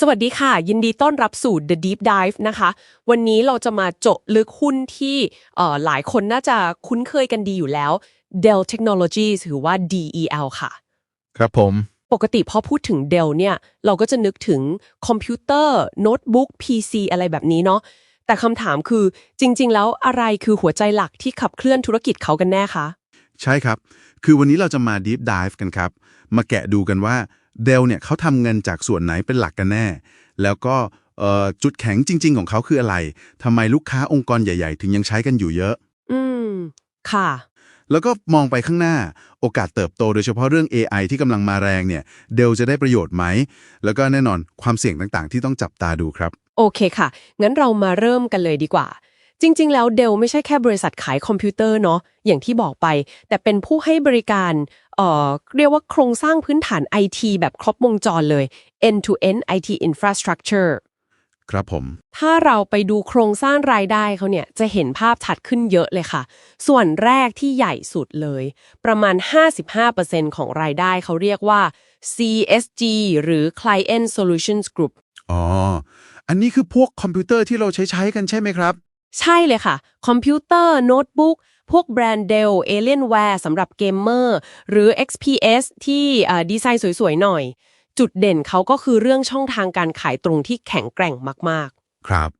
สวัสดีค่ะ ยินดีต้อนรับสู่ The Deep Dive นะคะ วันนี้เราจะมาเจาะลึกหุ้นที่เอ่อหลายคนน่าจะคุ้นเคยกันดีอยู่แล้ว Dell Technologies หรือว่า DEL ค่ะ ครับผม ปกติพอพูดถึง Dell เนี่ย เราก็จะนึกถึงคอมพิวเตอร์ โน้ตบุ๊ก PC อะไรแบบนี้เนาะแต่คำถามคือจริง ๆ แล้วอะไรคือหัวใจหลักที่ขับเคลื่อนธุรกิจเขากันแน่คะ ใช่ครับ คือวันนี้เราจะมา Deep Dive กันครับ มาแกะดูกันว่าเดลเนี่ยเขาทำเงินจากส่วนไหนเป็นหลักกันแน่ แล้วก็เอ่อจุดแข็งจริง ๆ ของเขาคืออะไรทำไมลูกค้าองค์กรใหญ่ ๆ ถึงยังใช้กันอยู่เยอะ อืม ค่ะ แล้วก็มองไปข้างหน้าโอกาสเติบโตโดยเฉพาะเรื่อง AI ที่กำลังมาแรงเนี่ย เดลจะได้ประโยชน์ไหม แล้วก็แน่นอนความเสี่ยงต่างๆ ที่ต้องจับตาดูครับ โอเคค่ะ งั้นเรามาเริ่มกันเลยดีกว่า จริง ๆ แล้วเดลไม่ใช่แค่บริษัทขายคอมพิวเตอร์เนาะอย่างที่บอกไป แต่เป็นผู้ให้บริการเอ่อเรียกว่าโครงสร้างพื้นฐาน IT แบบครบวงจรเลย end to end IT infrastructure ครับผม ถ้าเราไปดูโครงสร้างรายได้เขาเนี่ย จะเห็นภาพชัดขึ้นเยอะเลยค่ะ ส่วนแรกที่ใหญ่สุดเลย ประมาณ 55%ของรายได้เขาเรียกว่า CSG หรือ Client Solutions Group อ๋อ อันนี้คือพวกคอมพิวเตอร์ที่เราใช้ใช้กันใช่ไหมครับ ใช่เลยค่ะ คอมพิวเตอร์ โน้ตบุ๊ก พวกแบรนด์ Dell Alienware สำหรับเกมเมอร์ หรือ XPS ที่เอ่อดีไซน์สวยๆ หน่อย จุดเด่นเขาก็คือเรื่องช่องทางการขายตรงที่แข็งแกร่งมากครับ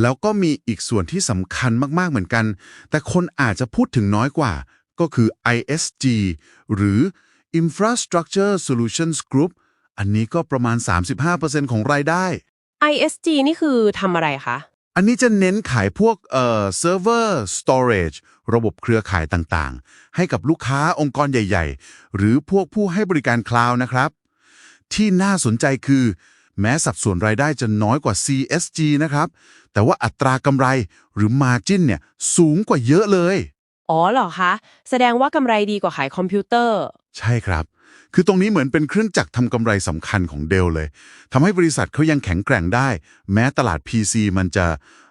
แล้วก็มีอีกส่วนที่สำคัญมากๆเหมือนกัน แต่คนอาจจะพูดถึงน้อยกว่า ก็คือ ISG หรือ Infrastructure Solutions Group อันนี้ก็ประมาณ 35%ของรายได้ๆ ISG นี่คือทำอะไรคะ อันนี้จะเน้นขายพวกเอ่อ server storage ระบบเครือข่ายต่างๆ ให้กับลูกค้าองค์กรใหญ่ ๆ หรือพวกผู้ให้บริการคลาวด์นะครับ ที่น่าสนใจคือ แม้สัดส่วนรายได้จะน้อยกว่า CSG นะครับ แต่ว่าอัตรากำไรหรือ margin เนี่ยสูงกว่าเยอะเลย อ๋อเหรอคะ แสดงว่ากำไรดีกว่าขายคอมพิวเตอร์ ใช่ครับ คือตรงนี้เหมือนเป็นเครื่องจักรทำกำไรสำคัญของเดลเลยทำให้บริษัทเขายังแข็งแกร่งได้ แม้ตลาด PC มันจะ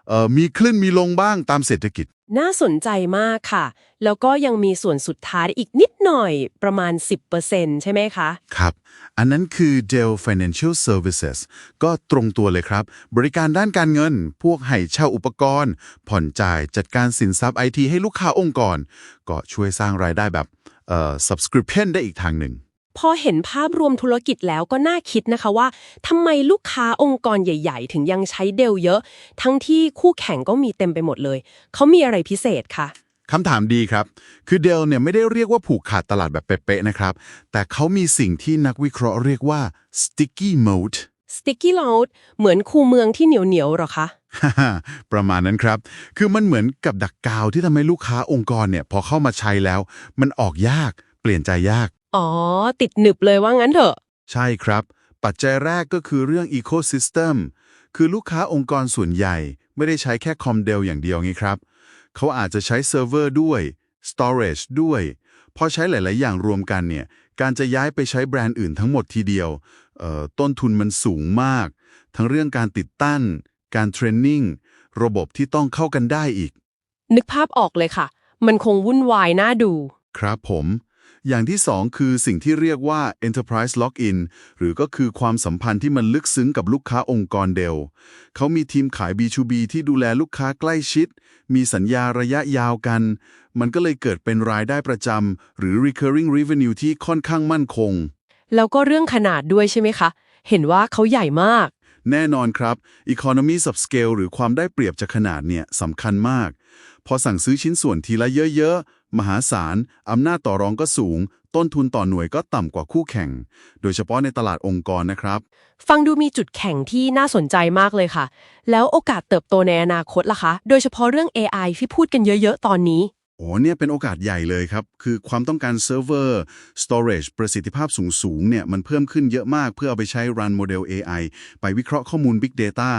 เอ่อมีขึ้นมีลงบ้างตามเศรษฐกิจ น่าสนใจมากค่ะ แล้วก็ยังมีส่วนสุดท้ายอีกนิดหน่อยประมาณ 10%ใช่ไหมคะ ครับ อันนั้นคือ Dell Financial Services ก็ตรงตัวเลยครับ บริการด้านการเงิน พวกให้เช่าอุปกรณ์ ผ่อนจ่ายจัดการสินทรัพย์ไอทีให้ลูกค้าองค์กร ก็ช่วยสร้างรายได้แบบเอ่อ subscription ได้อีกทางหนึ่ง พอเห็นภาพรวมธุรกิจแล้วก็น่าคิดนะคะว่าทำไมลูกค้าองค์กรใหญ่ ๆ ถึงยังใช้เดลเยอะ ทั้งที่คู่แข่งก็มีเต็มไปหมดเลย เขามีอะไรพิเศษคะคำถามดีครับ คือเดลเนี่ยไม่ได้เรียกว่าผูกขาดตลาดแบบเป๊ะๆนะครับ แต่เขามีสิ่งที่นักวิเคราะห์เรียกว่า sticky mode Sticky Load เหมือนคูเมืองที่เหนียวๆหรอคะ ประมาณนั้นครับ คือมันเหมือนกับดักกาวที่ทำให้ลูกค้าองค์กรเนี่ยพอเข้ามาใช้แล้ว มันออกยาก เปลี่ยนใจยาก อ๋อ ติดหนึบเลยว่างั้นเถอะ ใช่ครับ ปัจจัยแรกก็คือเรื่อง Ecosystem คือลูกค้าองค์กรส่วนใหญ่ ไม่ได้ใช้แค่คอมเดลอย่างเดียวไงครับ เขาอาจจะใช้เซิร์ฟเวอร์ด้วย Storage ด้วย พอใช้หลาย ๆ อย่างรวมกันเนี่ย การจะย้ายไปใช้แบรนด์อื่นทั้งหมดทีเดียวเอ่อต้นทุนมันสูงมาก ทั้งเรื่องการติดตั้ง การเทรนนิ่ง ระบบที่ต้องเข้ากันได้อีก นึกภาพออกเลยค่ะ มันคงวุ่นวายน่าดู ครับผม อย่างที่สองคือสิ่งที่เรียกว่า enterprise lock-in หรือก็คือความสัมพันธ์ที่มันลึกซึ้งกับลูกค้าองค์กรเดลเขามีทีมขาย B2B ที่ดูแลลูกค้าใกล้ชิด มีสัญญาระยะยาวกัน มันก็เลยเกิดเป็นรายได้ประจำหรือ recurring revenue ที่ค่อนข้างมั่นคง แล้วก็เรื่องขนาดด้วยใช่ไหมคะ เห็นว่าเขาใหญ่มาก แน่นอนครับ economy of scale หรือความได้เปรียบจากขนาดเนี่ยสำคัญมาก พอสั่งซื้อชิ้นส่วนทีละเยอะๆ มหาศาล อำนาจต่อรองก็สูง ต้นทุนต่อหน่วยก็ต่ำกว่าคู่แข่ง โดยเฉพาะในตลาดองค์กรนะครับ ฟังดูมีจุดแข็งที่น่าสนใจมากเลยค่ะ แล้วโอกาสเติบโตในอนาคตล่ะคะ โดยเฉพาะเรื่อง AI ที่พูดกันเยอะ ๆ ตอนนี้ โอ้เนี่ยเป็นโอกาสใหญ่เลยครับ คือความต้องการเซิร์ฟเวอร์ storage ประสิทธิภาพสูงๆเนี่ยมันเพิ่มขึ้นเยอะมากเพื่อเอาไปใช้ run โมเดล AI ไปวิเคราะห์ข้อมูล Big Data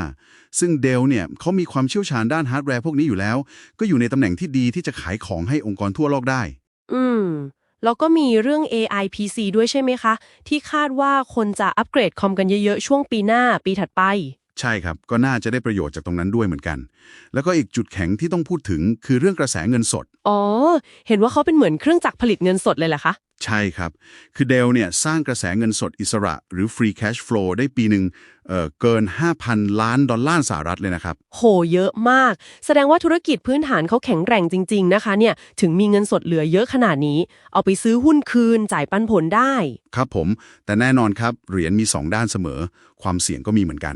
ซึ่ง Dell เนี่ยเขามีความเชี่ยวชาญด้านฮาร์ดแวร์พวกนี้อยู่แล้ว ก็อยู่ในตำแหน่งที่ดีที่จะขายของให้องค์กรทั่วโลกได้ อืม แล้วก็มีเรื่อง AI PC ด้วยใช่ไหมคะ ที่คาดว่าคนจะอัปเกรดคอมกันเยอะๆ ช่วงปีหน้าปีถัดไป ใช่ครับ ก็น่าจะได้ประโยชน์จากตรงนั้นด้วยเหมือนกัน แล้วก็อีกจุดแข็งที่ต้องพูดถึงคือเรื่องกระแสเงินสด อ๋อ เห็นว่าเขาเป็นเหมือนเครื่องจักรผลิตเงินสดเลยเหรอคะ ใช่ครับ คือเดลเนี่ยสร้างกระแสเงินสดอิสระ หรือ free cash flow ได้ปีหนึ่งเอ่อเกิน 5,000 ล้านดอลลาร์สหรัฐเลยนะครับ โห เยอะมาก แสดงว่าธุรกิจพื้นฐานเขาแข็งแกร่งจริง ๆ นะคะเนี่ย ถึงมีเงินสดเหลือเยอะขนาดนี้ เอาไปซื้อหุ้นคืนจ่ายปันผลได้ ครับผม แต่แน่นอนครับ เหรียญมี 2 ด้านเสมอ ความเสี่ยงก็มีเหมือนกัน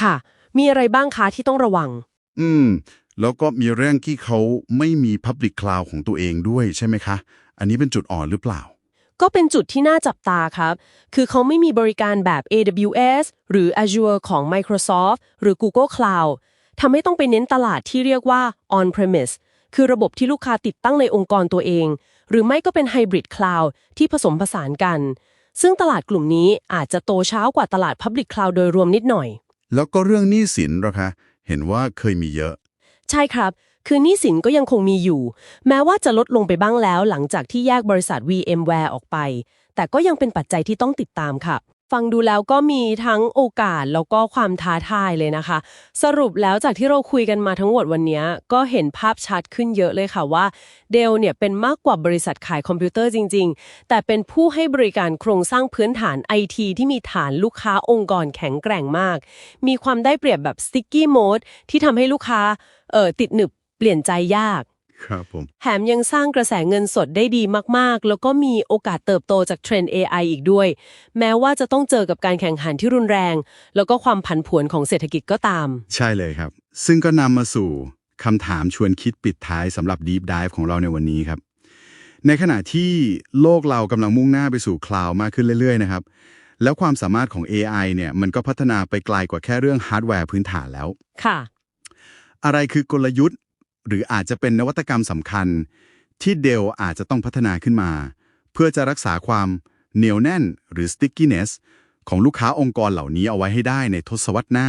ค่ะ มีอะไรบ้างคะที่ต้องระวัง อืม แล้วก็มีเรื่องที่เขาไม่มี Public Cloud ของตัวเองด้วยใช่ไหมคะ อันนี้เป็นจุดอ่อนหรือเปล่า ก็เป็นจุดที่น่าจับตาครับ คือเขาไม่มีบริการแบบ AWS หรือ Azure ของ Microsoft หรือ Google Cloud ทำให้ต้องไปเน้นตลาดที่เรียกว่า on-premise คือระบบที่ลูกค้าติดตั้งในองค์กรตัวเอง หรือไม่ก็เป็น Hybrid Cloud ที่ผสมผสานกัน ซึ่งตลาดกลุ่มนี้อาจจะโตช้ากว่าตลาด Public Cloud โดยรวมนิดหน่อย แล้วก็เรื่องหนี้สินเหรอคะ เห็นว่าเคยมีเยอะ ใช่ครับ คือหนี้สินก็ยังคงมีอยู่ แม้ว่าจะลดลงไปบ้างแล้วหลังจากที่แยกบริษัท VMware ออกไป แต่ก็ยังเป็นปัจจัยที่ต้องติดตามค่ะ ฟังดูแล้วก็มีทั้งโอกาสแล้วก็ความท้าทายเลยนะคะ สรุปแล้วจากที่เราคุยกันมาทั้งหมดวันนี้ก็เห็นภาพชัดขึ้นเยอะเลยค่ะว่าเดลเนี่ยเป็นมากกว่าบริษัทขายคอมพิวเตอร์จริง ๆ แต่เป็นผู้ให้บริการโครงสร้างพื้นฐาน IT ที่มีฐานลูกค้าองค์กรแข็งแกร่งมาก มีความได้เปรียบแบบ sticky mode ที่ทำให้ลูกค้าเอ่อติดหนึบเปลี่ยนใจยาก ครับผม แถมยังสร้างกระแสเงินสดได้ดีมากๆ แล้วก็มีโอกาสเติบโตจากเทรนด์ AI อีกด้วย แม้ว่าจะต้องเจอกับการแข่งขันที่รุนแรง แล้วก็ความผันผวนของเศรษฐกิจก็ตาม ใช่เลยครับ ซึ่งก็นำมาสู่คำถามชวนคิดปิดท้ายสำหรับ Deep Dive ของเราในวันนี้ครับ ในขณะที่โลกเรากำลังมุ่งหน้าไปสู่คลาวด์มากขึ้นเรื่อยๆนะครับ แล้วความสามารถของ AI เนี่ยมันก็พัฒนาไปไกลกว่าแค่เรื่องฮาร์ดแวร์พื้นฐานแล้ว ค่ะ อะไรคือกลยุทธ์ หรืออาจจะเป็นนวัตกรรมสำคัญ ที่เดลอาจจะต้องพัฒนาขึ้นมา เพื่อจะรักษาความเหนียวแน่นหรือ stickiness ของลูกค้าองค์กรเหล่านี้เอาไว้ให้ได้ในทศวรรษหน้า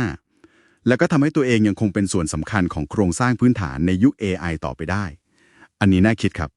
แล้วก็ทำให้ตัวเองยังคงเป็นส่วนสำคัญของโครงสร้างพื้นฐานในยุค AI ต่อไปได้ อันนี้น่าคิดครับ